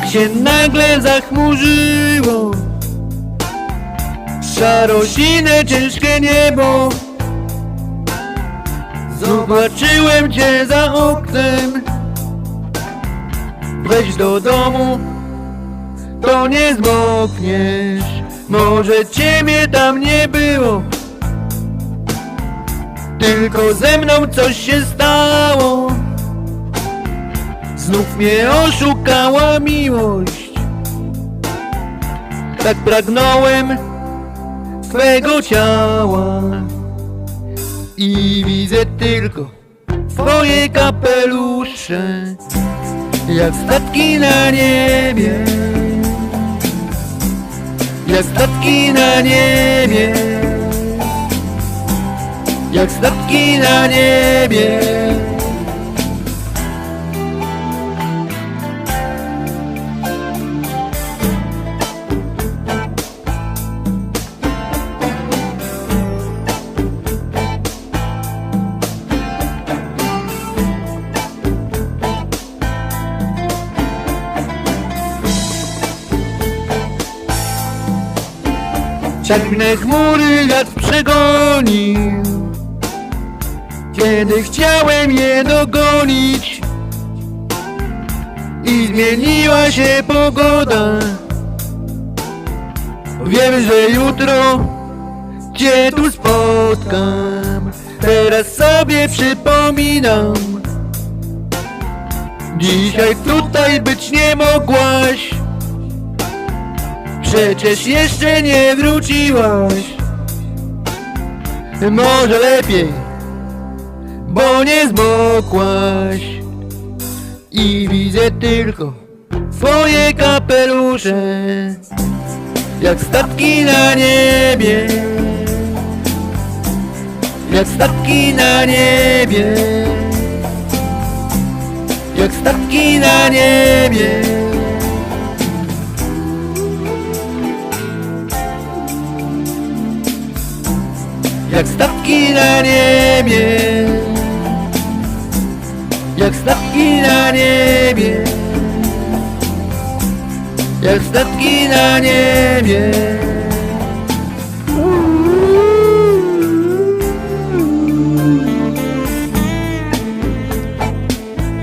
się nagle zachmurzyło. Szarosinę ciężkie niebo. Zobaczyłem cię za oknem. Wejdź do domu To nie zmokniesz. Może ciebie tam nie było. Tylko ze mną coś się stało Znów mnie oszukała miłość. Tak pragnąłem Twego ciała. I widzę tylko Twoje kapelusze Jak statki na niebie. Jak statki na niebie. Jak statki na niebie Czarne chmury wiatr przegonił Kiedy chciałem je dogonić I zmieniła się pogoda Wiem, że jutro Cię tu spotkam. Teraz sobie przypominam. Dzisiaj tutaj być nie mogłaś Przecież jeszcze nie wróciłaś. Może lepiej Bo nie zmokłaś. I widzę tylko Twoje kapelusze Jak statki na niebie. Jak statki na niebie. Jak statki na niebie Jak statki na niebie. Jak statki na niebie. Jak statki na niebie